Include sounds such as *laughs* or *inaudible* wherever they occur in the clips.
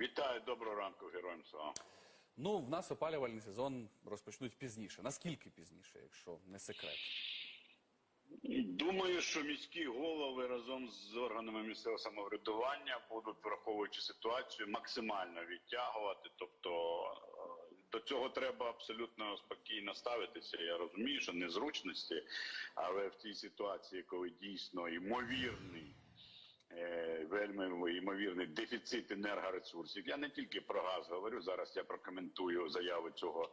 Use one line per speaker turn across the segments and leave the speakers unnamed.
Вітаю, доброго ранку, героям слава.
Ну, в нас опалювальний сезон розпочнуть пізніше. Наскільки пізніше, якщо не секрет?
Думаю, що міські голови разом з органами місцевого самоврядування будуть, враховуючи ситуацію, максимально відтягувати. Тобто е, до цього треба абсолютно спокійно ставитися. Я розумію, що незручності, але в тій ситуації, коли дійсно ймовірний. Вельми ймовірний дефіцит енергоресурсів. Я не тільки про газ говорю. Зараз я прокоментую заяву цього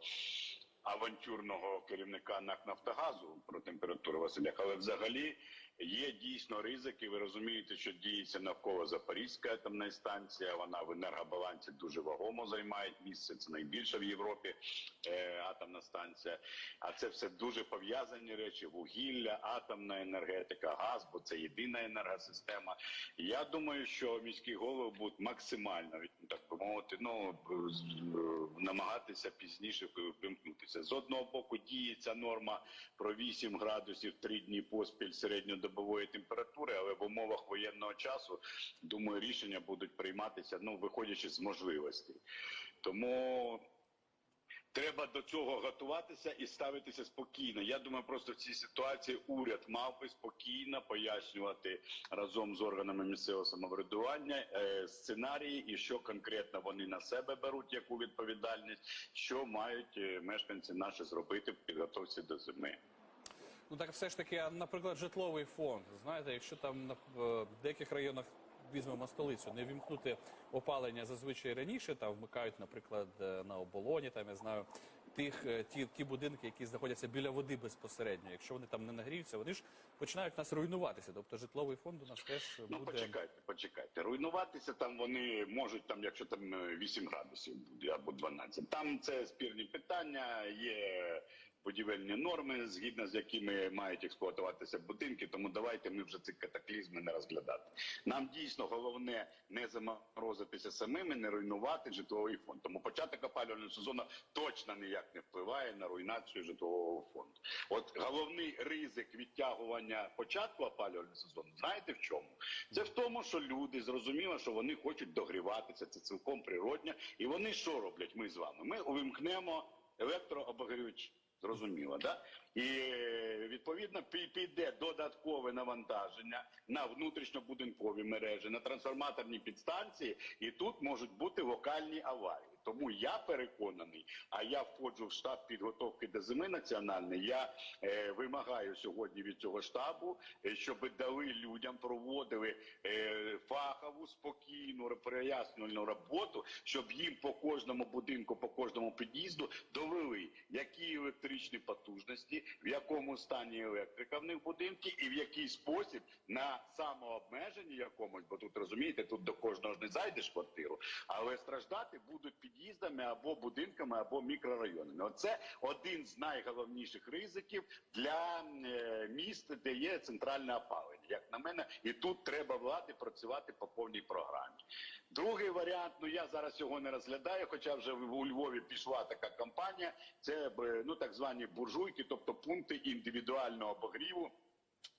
авантюрного керівника НАК Нафтогазу про температуру Василя, але взагалі є дійсно ризики. Ви розумієте, що діється навколо Запорізька атомна станція. Вона в енергобалансі дуже вагомо займає місце. Це найбільша в Європі е, атомна станція. А це все дуже пов'язані речі: вугілля, атомна енергетика, газ, бо це єдина енергосистема. Я думаю, що міські голови будуть максимально так мовити, ну е, намагатися пізніше вимкнутися. З одного боку діє ця норма про 8 градусів 3 дні поспіль середньодобової температури, але в умовах воєнного часу думаю, рішення будуть прийматися, ну виходячи з можливостей. Тому. Треба до цього готуватися і ставитися спокійно. Я думаю, просто в цій ситуації уряд мав би спокійно пояснювати разом з органами місцевого самоврядування е, сценарії і що конкретно вони на себе беруть, яку відповідальність, що мають е, мешканці наші зробити в підготовці до зими.
Ну так все ж таки, наприклад, житловий фонд. Знаєте, якщо там на в деяких районах візьмемо столицю, не вімкнути опалення зазвичай раніше, там вмикають, наприклад, е, на оболоні, там я знаю, тих е, ті, ті будинки, які знаходяться біля води безпосередньо. Якщо вони там не нагріються, вони ж починають нас руйнуватися. Тобто житловий фонд у нас теж
Ну
буде.
почекайте, почекайте. Руйнуватися там вони можуть там, якщо там е, 8 градусів буде або 12. Там це спірні питання, є будівельні норми, згідно з якими мають експлуатуватися будинки. Тому давайте ми вже ці катаклізми не розглядати. Нам дійсно головне не заморозитися самими, не руйнувати житловий фонд. Тому початок опалювального сезону точно ніяк не впливає на руйнацію житлового фонду. От головний ризик відтягування початку опалювального сезону, знаєте в чому? Це в тому, що люди зрозуміло, що вони хочуть догріватися. Це цілком природня. І вони що роблять? Ми з вами? Ми увімкнемо електрообогрівач. Зрозуміло, да? І відповідно піде додаткове навантаження на внутрішньобудинкові мережі, на трансформаторні підстанції, і тут можуть бути локальні аварії. Тому я переконаний, а я входжу в штаб підготовки до зими національної. Я е, вимагаю сьогодні від цього штабу, е, щоб дали людям, проводили е, фахову, спокійну, прояснювальну роботу, щоб їм по кожному будинку, по кожному під'їзду довели, які електричні потужності, в якому стані електрика в них будинки, і в який спосіб на самообмеженні якомусь, бо тут розумієте, тут до кожного ж не зайдеш квартиру, але страждати будуть під'їздами або будинками, або мікрорайонами. Оце один з найголовніших ризиків для е, міст, де є центральне опалення. Як на мене, і тут треба влади працювати по повній програмі. Другий варіант, ну я зараз його не розглядаю, хоча вже у Львові пішла така кампанія. Це б, ну так звані буржуйки, тобто пункти індивідуального обогріву.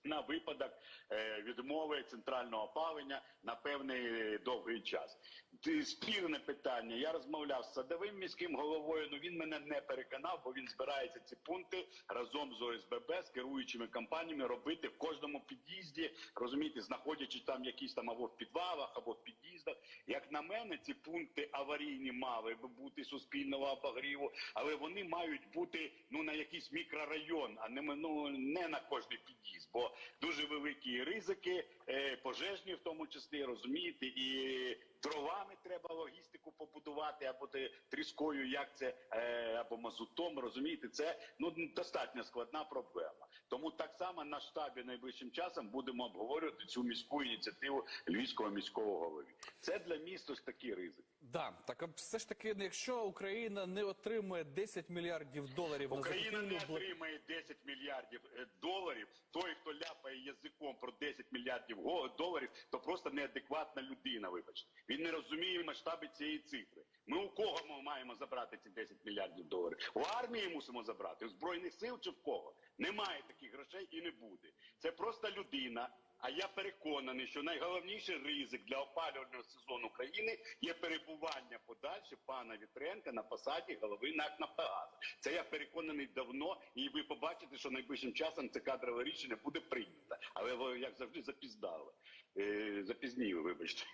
На випадок е, відмови центрального опалення на певний е, довгий час. Спірне питання. Я розмовляв з садовим міським головою. Ну він мене не переконав, бо він збирається ці пункти разом з ОСББ, з керуючими компаніями робити в кожному під'їзді. Розумієте, знаходячи там якісь там або в підвалах, або в під'їздах. Як на мене, ці пункти аварійні мали би бути суспільного обогріву, але вони мають бути ну на якийсь мікрорайон, а не ну, не на кожний під'їзд. Бо дуже великі ризики, е, пожежні в тому числі, розумієте, і дровами треба логістику побудувати, або тріскою, як це, е, або мазутом, розумієте, це ну достатньо складна проблема. Тому так само на штабі найближчим часом будемо обговорювати цю міську ініціативу Львівського міського голови. Це для міста ж такий ризик.
Да, так а все ж таки, якщо Україна не отримує 10 мільярдів доларів
Україна
на
не отримає 10 мільярдів е, доларів. Той, хто ляпає язиком про 10 мільярдів доларів, то просто неадекватна людина. Вибачте, він не розуміє масштаби цієї цифри. Ми у кого ми маємо забрати ці 10 мільярдів доларів? У армії мусимо забрати, у збройних сил чи в кого? Немає таких грошей і не буде. Це просто людина. А я переконаний, що найголовніший ризик для опалювального сезону країни є перебування подальше пана Вітренка на посаді голови НАК «Нафтогаз». Це я переконаний давно, і ви побачите, що найближчим часом це кадрове рішення буде прийнято. Але як завжди, запіздали. Е, запізніли, вибачте.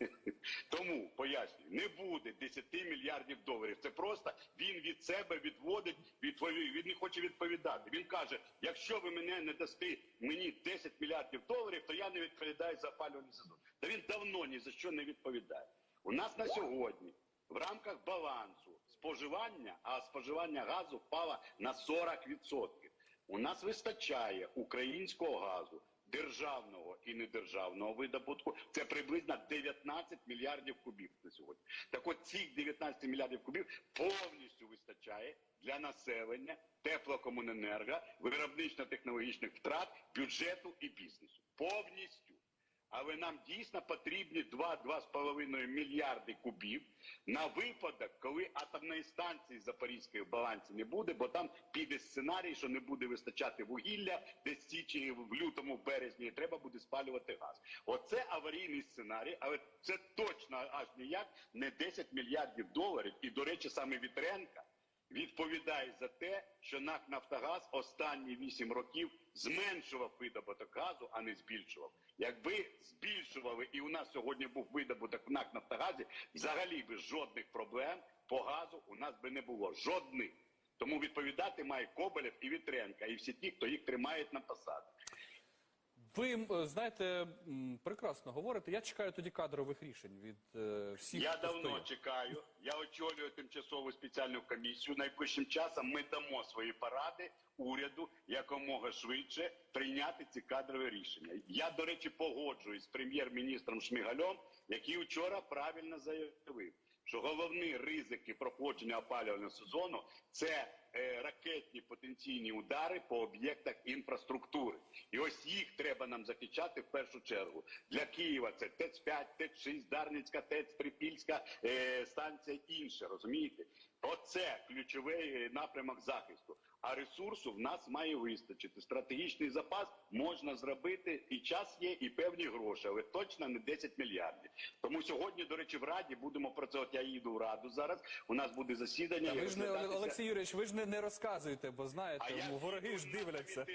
*laughs* Тому пояснюю, не буде 10 мільярдів доларів. Це просто він від себе відводить, відпові- він не хоче відповідати. Він каже: якщо ви мене не дасте мені 10 мільярдів доларів, то я не відповідаю за опалювальний сезон. Та він давно ні за що не відповідає. У нас на сьогодні в рамках балансу споживання, а споживання газу впало на 40%. У нас вистачає українського газу, державного і недержавного видобутку. Це приблизно 19 мільярдів кубів на сьогодні. Так от цих 19 мільярдів кубів повністю вистачає для населення, теплокомуненерго, виробнично-технологічних втрат, бюджету і бізнесу. Повністю. Але нам дійсно потрібні 2-2,5 мільярди кубів на випадок, коли атомної станції Запорізької в балансі не буде, бо там піде сценарій, що не буде вистачати вугілля десь в січні, в лютому, в березні, і треба буде спалювати газ. Оце аварійний сценарій, але це точно аж ніяк не 10 мільярдів доларів. І, до речі, саме Вітренка відповідає за те, що НАК Нафтогаз останні 8 років зменшував видобуток газу, а не збільшував. Якби збільшували і у нас сьогодні був видобуток в НАК Нафтогазі, взагалі би жодних проблем по газу у нас би не було. Жодних. Тому відповідати має Коболєв і Вітренка, і всі ті, хто їх тримають на посадах.
Ви е, знаєте, прекрасно говорите. Я чекаю тоді кадрових рішень від е, всіх.
Я давно
стоїть.
чекаю. Я очолюю тимчасову спеціальну комісію. Найближчим часом ми дамо свої поради уряду якомога швидше прийняти ці кадрові рішення. Я, до речі, погоджуюсь з прем'єр-міністром Шмигалем, який вчора правильно заявив, що головні ризики проходження опалювального сезону це е, ракетні потенційні удари по об'єктах інфраструктури. І ось їх треба нам захищати в першу чергу. Для Києва це ТЕЦ-5, ТЕЦ-6, Дарницька, ТЕЦ, Трипільська е, станція інше, розумієте? Оце ключовий е, напрямок захисту. А ресурсу в нас має вистачити. Стратегічний запас можна зробити, і час є, і певні гроші, але точно не 10 мільярдів. Тому сьогодні, до речі, в Раді будемо про це. От я їду в Раду зараз. У нас буде засідання.
Та ви ж не
розглядатися-
Олексій Юрійович, ви ж не, не розказуєте, бо знаєте,
а я
ну, вороги ж дивляться.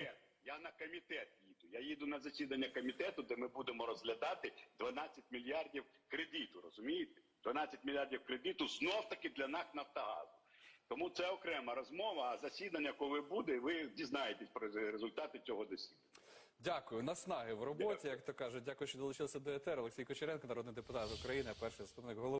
Я на комітет їду. Я їду на засідання комітету, де ми будемо розглядати 12 мільярдів кредиту. Розумієте? 12 мільярдів кредиту знов таки для НАК Нафтогазу. Тому це окрема розмова. А засідання, коли буде, ви дізнаєтесь про результати цього засідання.
Дякую. Наснаги в роботі, як то кажуть. Дякую, що долучилися до ЕТР. Олексій Кочеренко, народний депутат України, перший заступник голови.